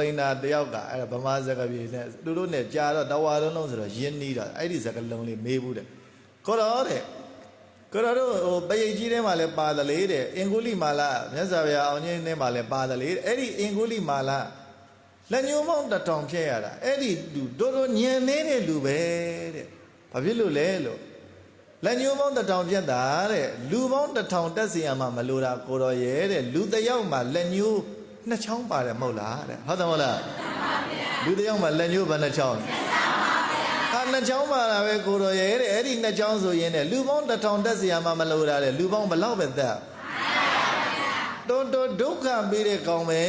ရိနာတယောက်ကအဲ့ဒါဗမာစကားပြေနဲ့သူတို့နဲ့ကြာတော့တဝါလုံးလုံးဆိုတော့ယင်းနီးတော့အဲ့ဒီစကားလုံးလေးမေးဘူးတဲ့ကိုတော်တဲ့ကိုတော်တို့ဟိုပရိတ်ကြီးထဲမှာလည်းပါတယ်လေတဲ့အင်္ဂုလိမာလာမြတ်စွာဘုရားအောင်ကြီးထဲမှာလည်းပါတယ်လေတဲ့အဲ့ဒီအင်္ဂုလိမာလာလက်ညှိုးမောင်းတစ်ထောင်ဖြဲရတာအဲ့ဒီလူတော်တော်ညံနေတဲ့လူပဲတဲ့ဘာဖြစ်လို့လဲလို့လက်ညှိုးမောင်းတစ်ထောင်ပြတ်တာတဲ့လူပေါင်းတစ်ထောင်တက်စီရမှာမလိုတာကိုတော်ရဲ့တဲ့လူတစ်ယောက်မှာလက်ညှိုး နှစ်ချောင်းပါတယ်မဟုတ်လားတဲ့ဟုတ်တယ်မဟုတ်လားလူတစ်ယောက်မှာလက်ညှိုးပါနှစ်ချောင်းဟာနှစ်ချောင်းပါတာပဲကိုတော်ရဲ့တဲ့အဲ့ဒီနှစ်ချောင်းဆိုရင်တဲ့လူပေါင်းတစ်ထောင်တက်စရာမှမလိုတာတဲ့လူပေါင်းဘလောက်ပဲတက်တွန်းတွန်းဒုက္ခပေးတဲ့ကောင်ပဲ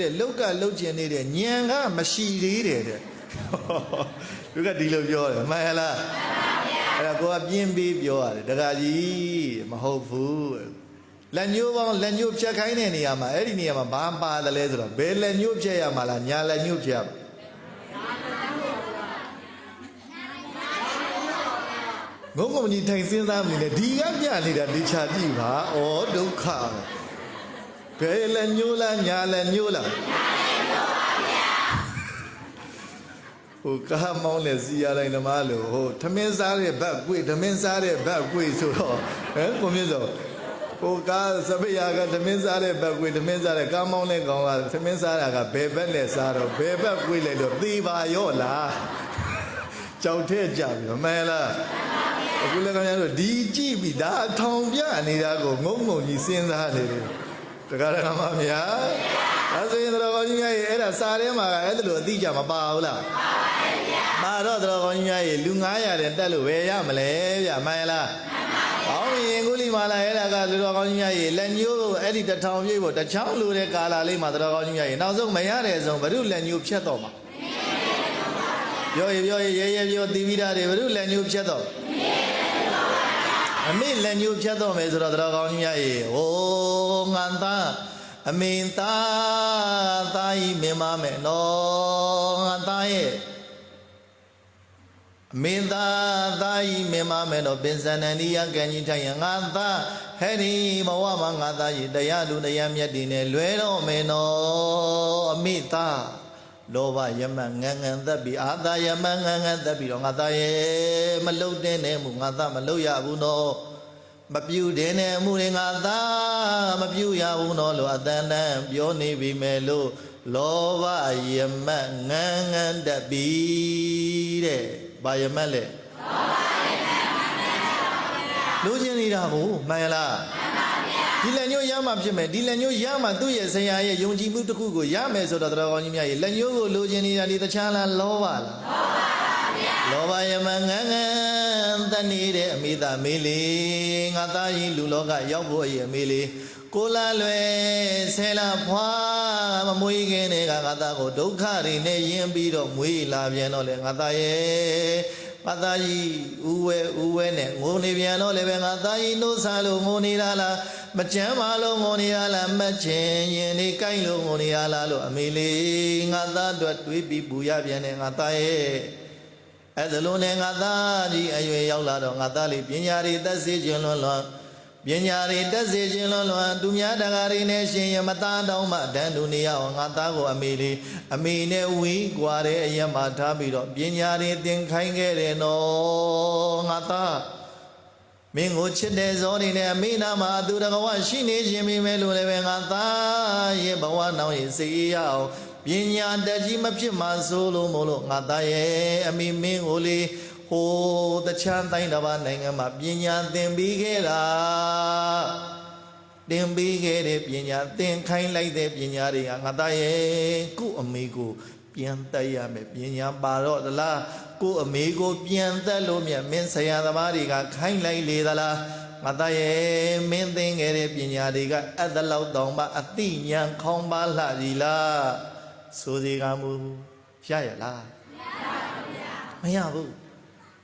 တဲ့လောက်ကလှုပ်ကျင်နေတဲ့ညံကမရှိသေးတယ်တဲ့လူကဒီလိုပြောတယ်မှန်လားအဲ့ဒါကိုကပြင်းပြီးပြောရတယ်ဒကာကြီးမဟုတ်ဘူး လက်ညှိုးပေါင်းလက်ညှိုးဖြတ်ခိုင်းတဲ့နေရာမှာအဲ့ဒီနေရာမှာဘာပါတယ်လဲဆိုတော့ဘယ်လက်ညှိုးဖြတ်ရမှာလားညာလက်ညှိုးဖြတ်ရမှာငုံငုံကြီးထိုင်စဉ်းစားမနေနဲ့ဒီကပြနေတာဒီချာကြည့်ပါဩဒုက္ခဘယ်လက်ညှိုးလားညာလက်ညှိုးလားဟိုကားမောင်းတဲ့စီရတိုင်းဓမ္မလို့ဟိုထမင်းစားတဲ့ဘက်ကွေ့ထမင်းစားတဲ့ဘက်ကွေ့ဆိုတော့ဟမ်ကိုမြင့်စော ဟိုကားစပယာကထမင်းစားတဲ့ဘက်ကွေ့ထမင်းစားတဲ့ကားမောင်းတဲ့ကောင်ကထမင်းစားတာကဘယ်ဘက်နဲ့စားတော့ဘယ်ဘက်ကွေ့လဲတော့သေပါရော့လားကြောက်တဲ့ကြပြီမမဲလားအခုလည်းခင်ဗျားတို့ဒီကြည့်ပြီဒါအထောင်ပြနေတာကိုငုံငုံကြီးစဉ်းစားနေတယ်တက္ကရာမမြာဒါဆိုရင်တော်ကောင်းကြီးများရဲ့အဲ့ဒါစာထဲမှာကအဲ့ဒါလိုအတိအကျမပါဘူးလားပါတော့တော်ကောင်းကြီးများရဲ့လူ900တဲ့တက်လို့ပဲရမလဲဗျမှန်လားဟောင်း ရင်ကုလိမာလာအဲ့ဒါကလူတော်ကောင်းကြီးများရဲ့လက်ညှိုးကိုအဲ့ဒီတထောင်ပြည့်ဖို့တချောင်းလိုတဲ့ကာလာလေးမှာတော်ကောင်းကြီးများရဲ့နောက်ဆုံးမရတဲ့ဆုံးဘုရုလက်ညှိုးဖြတ်တော့မှာပြောရပြောရရဲရဲပြောသီပိဓာတွေဘုရုလက်ညှိုးဖြတ်တော့အမေလက်ညှိုးဖြတ်တော့မယ်ဆိုတော့တော်ကောင်းကြီးများရဲ့ဟိုငန်သားအမင်သားသားဤမင်းမမယ်နော်ငါသားရဲ့အ မင်းသားသားဤမင်းမမယ်နော်ပင်စန္ဒနိယကံကြီးထိုင်ရငါသားဟဲ့ဒီဘဝမှာငါသားဤတရားလူတရားမြတ်တည်နေလွဲတော့မယ်နော်အမိသားလောဘယမငန်ငန်သက်ပြီးအာသာယမငန်ငန်သက်ပြီးတော့ငါသားရဲ့မလုတ်တဲ့နဲ့မူငါသားမလုတ်ရဘူးနော်မပြူတဲ့နဲ့မှုတွေငါသားမပြူရဘူးနော်လို့အတန်တန်ပြောနေပြီမဲ့လို့လောဘယမငန်ငန်တတ်ပြီတဲ့ ဘာယမလဲလူချင်းနေတာကိုမှန်ရလားဒီလက်ညှိုးရမှဖြစ်မယ်ဒီလက်ညှိုးရမှသူ့ရဲ့ဆရာရဲ့ယုံကြည်မှုတစ်ခုကိုရမယ်ဆိုတော့တော်ကောင်းကြီးများရဲ့လက်ညှိုးကိုလူချင်းနေတာဒီတခြားလားလောဘလားလောဘ ယမငန်းငန်းတနေတဲ့အမိသားမေးလေးငါသားရင်လူလောကရောက်ဖို့ရဲ့အမေးလေးကိုလာလွယ်ဆဲလာဖွာမမွေးခင်တဲ့ကငါသားကိုဒုက္ခတွေနဲ့ယဉ်ပြီးတော့မွေးလာပြန်တော့လေငါသားရဲ့ငါသားကြီးဥဝဲဥဝဲနဲ့ငိုနေပြန်တော့လည်းပဲငါသားကြီးနှုတ်ဆာလို့ငိုနေတာလားမကြမ်းပါလို့ငိုနေရလားမချင်ရင်နေကိုက်လို့ငိုနေရလားလို့အမေလေးငါသားအတွက်တွေးပြီးပူရပြန်တယ်ငါသားရဲ့ အဲ့ဒါလို့နဲ့ငါသားကြီးအရွယ်ရောက်လာတော့ငါသားလေးပညာရည်သက်စေခြင်းလွန်းလွန်းပညာရည်တက်စေခြင်းလွန်းလွန်းသူများတကားရင်းနဲ့ရှင်ရမသားတောင်းမှတန်တူနေရအောင်ငါသားကိုအမေလေးအမေနဲ့ဝီးကွာတဲ့အရက်မှာထားပြီးတော့ပညာရည်သင်ခိုင်းခဲ့တယ်နော်ငါသားမင်းကိုချစ်တဲ့ဇောနေနဲ့အမေနာမှာသူတကဝရှိနေခြင်းမိမဲလို့လည်းပဲငါသားရဲ့ဘဝနောင်ရဲ့စေရအောင် ပညာတတ်ကြီးမဖြစ်မှဆိုလို့မို့လို့ငါသားရဲ့အမေမင်းကိုလေဟိုတချမ်းတိုင်းတစ်ပါးနိုင်ငံမှာပညာသင်ပြီးခဲ့တာသင်ပြီးခဲ့တဲ့ပညာသင်ခိုင်းလိုက်တဲ့ပညာတွေကငါသားရဲ့ကို့အမေကိုပြန်တက်ရမယ်ပညာပါတော့သလားကို့အမေကိုပြန်တက်လို့မြတ်မင်းဆရာသမားတွေကခိုင်းလိုက်လေသလားငါသားရဲ့မင်းသင်ခဲ့တဲ့ပညာတွေကအတလောက်တောင်မှအတိညာခေါင်းပါလှပြီလား ဆိုစီကမူရရလားမရဘူး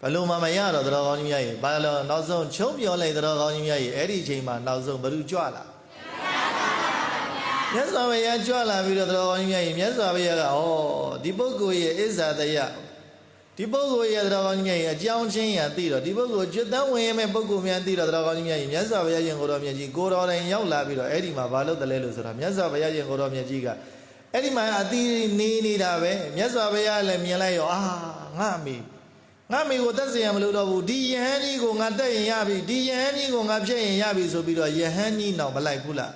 ဘလို့မှမရတော့တော်ကောင်းကြီးများရေဘာလို့နောက်ဆုံးချုံပြောလိုက်တော်ကောင်းကြီးများရေအဲ့ဒီအချိန်မှာနောက်ဆုံးဘ누구ကြွလာမြတ်စွာဘုရားကြွလာပြီးတော့တော်ကောင်းကြီးများရေမြတ်စွာဘုရားကဩဒီပုဂ္ဂိုလ်ရဲ့အစ္ဆာတယဒီပုဂ္ဂိုလ်ရဲ့တော်ကောင်းကြီးများရေအကြောင်းချင်းရသိတော့ဒီပုဂ္ဂိုလ်ကျွတ်တန်းဝင်ရမယ့်ပုဂ္ဂိုလ်များသိတော့တော်ကောင်းကြီးများရေမြတ်စွာဘုရားရှင်ကိုတော်မြတ်ကြီးကိုတော်တိုင်ရောက်လာပြီးတော့အဲ့ဒီမှာဘာလို့တလဲလို့ဆိုတော့မြတ်စွာဘုရားရှင်ကိုတော်မြတ်ကြီးက အဲ့ဒီမှာအတီးနေနေတာပဲမြတ်စွာဘုရားလည်းမြင်လိုက်ရောအာငါအမေငါအမေကိုတက်စရာမလိုတော့ဘူးဒီယဟန်ကြီးကိုငါတက်ရင်ရပြီဒီယဟန်ကြီးကိုငါဖြတ်ရင်ရပြီဆိုပြီးတော့ယဟန်ကြီးနောက်မလိုက်ဘူးလား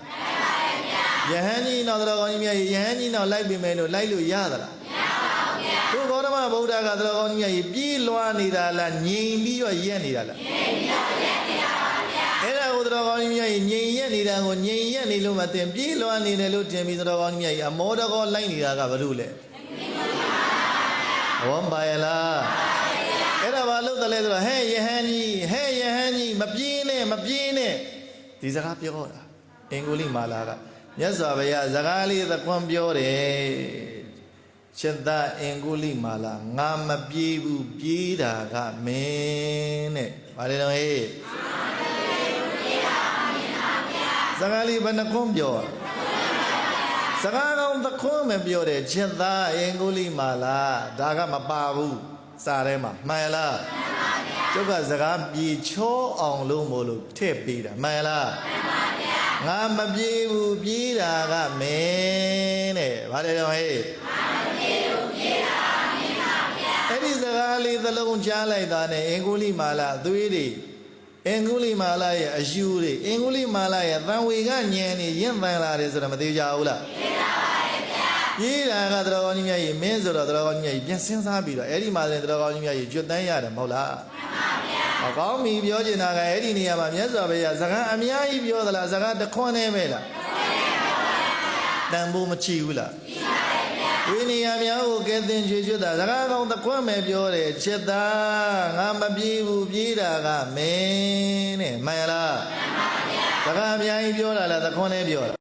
ယဟန်ကြီးနောက်တော်ကောင်းကြီးမြတ်ယဟန်ကြီးနောက်လိုက်ပြီမယ်လို့လိုက်လို့ရသလားမရပါဘူးဗျာတို့ဂေါတမဗုဒ္ဓကတော်ကောင်းကြီးမြတ်ကြီးပြေးလွှားနေတာလားငြိမ်ပြီးတော့ရက်နေတာလားငြိမ်ပြီးတော့ရက်နေတာပါဗျာ အဲ့ဒါကိုတော်ကောင်းကြီးမြတ်ကြီးငြိမ်ရက်နေတာကိုငြိမ်ရက်နေလို့မသိရင်ပြေးလွှားနေတယ်လို့ထင်ပြီးတော်ကောင်းကြီးမြတ်ကြီးအမောတကောလိုက်နေတာကဘာလို့လဲဝမ်ပါယလားအဲ့ဒါဘာလို့တလဲဆိုတော့ဟဲ့ယဟန်ကြီးဟဲ့ယဟန်ကြီးမပြေးနဲ့မပြေးနဲ့ဒီစကားပြောတာအင်္ဂုလိမာလာကမြတ်စွာဘုရားစကားလေးသခွန်ပြောတယ်ချက်သားအင်္ဂုလိမာလာငါမပြေးဘူးပြေးတာကမင်းတဲ့ဗါတယ်တော့ဟေး စကားလေးဘယ်နှခွန်းပြောစကားကောင်းသခွန်းမပြောတယ်ချက်သားအင်္ဂုလိမာလာဒါကမပါဘူးစာထဲမှာမှန်လားကျုပ်ကစကားပြေချောအောင်လို့မို့လို့ထည့်ပေးတာမှန်လားငါမပြေးဘူးပြေးတာကမင်းတဲ့ဗါတယ်တော့ဟေးအဲ့ဒီစကားလေးသလုံးကြားလိုက်တာနဲ့အင်္ဂုလိမာလာအသွေးတွေ အင်္ဂုလိမာလာရဲ့အယူတွေအင်္ဂုလိမာလာရဲ့သံဝေကညံနေရင့်သန်လာတယ်ဆိုတော့မသေးကြဘူးလားသိကြပါရဲ့ဗျာပြေးတာကသတော်ကောင်းကြီးမြတ်ကြီးမင်းဆိုတော့သတော်ကောင်းကြီးမြတ်ကြီးပြန်စဉ်းစားပြီးတော့အဲ့ဒီမှာလည်းသတော်ကောင်းကြီးမြတ်ကြီးကျွတ်တန်းရတယ်မဟုတ်လားမှန်ပါဗျာဟောကောင်းပြီပြောချင်တာကအဲ့ဒီနေရာမှာမြတ်စွာဘုရားစကားအများကြီးပြောသလားစကားတစ်ခွန်းနဲ့ပဲလားတန်ဖို့မချီဘူးလား ဝိနည်းများကိုကဲတင်ချွေချွတ်တာစကားကောင်းတစ်ခွန်းပဲပြောတယ်ချက်သားငါမပြေးဘူးပြေးတာကမင်းတဲ့မှန်လားမှန်ပါဗျာစကားအများကြီးပြောတာလားတစ်ခွန်းနဲ့ပြောတာ